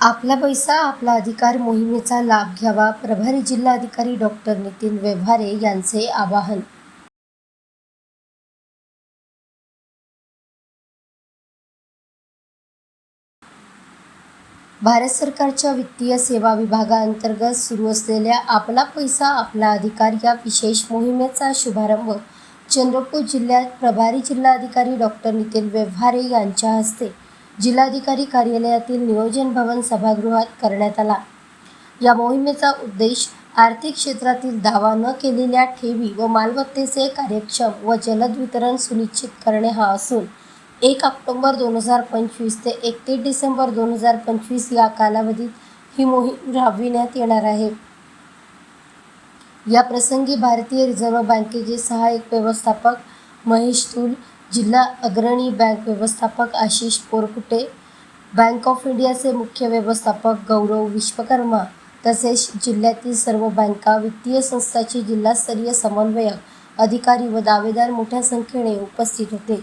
आपला पैसा आपला अधिकार मोहिमेचा लाभ घ्यावा प्रभारी जिल्हाधिकारी डॉक्टर नितीन व्यवहारे यांचे आवाहन. भारत सरकारच्या वित्तीय सेवा विभागाअंतर्गत सुरू असलेल्या आपला पैसा आपला अधिकार या विशेष मोहिमेचा शुभारंभ चंद्रपूर जिल्ह्यात प्रभारी जिल्हाधिकारी डॉक्टर नितीन व्यवहारे यांच्या हस्ते जिल्हाधिकारी कार्यालयातील नियोजन भवन सभागृहात करण्यात आला. या मोहिमेचा उद्देश आर्थिक क्षेत्रातील दावा न केलेल्या ठेवी व मालमत्तेचे कार्यक्षम व जलद वितरण सुनिश्चित करणे हा असून एक ऑक्टोंबर दोन हजार पंचवीस ते एकतीस डिसेंबर दोन हजार पंचवीस या कालावधीत ही मोहीम राबविण्यात येणार आहे. या प्रसंगी भारतीय रिझर्व्ह बँकेचे सहाय्यक व्यवस्थापक महेश तुल जिल्हा अग्रणी बँक व्यवस्थापक आशिष पोरकुटे बँक ऑफ इंडियाचे मुख्य व्यवस्थापक गौरव विश्वकर्मा तसेच जिल्ह्यातील सर्व बँका वित्तीय संस्थाचे जिल्हास्तरीय समन्वयक अधिकारी व दावेदार मोठ्या संख्येने उपस्थित होते.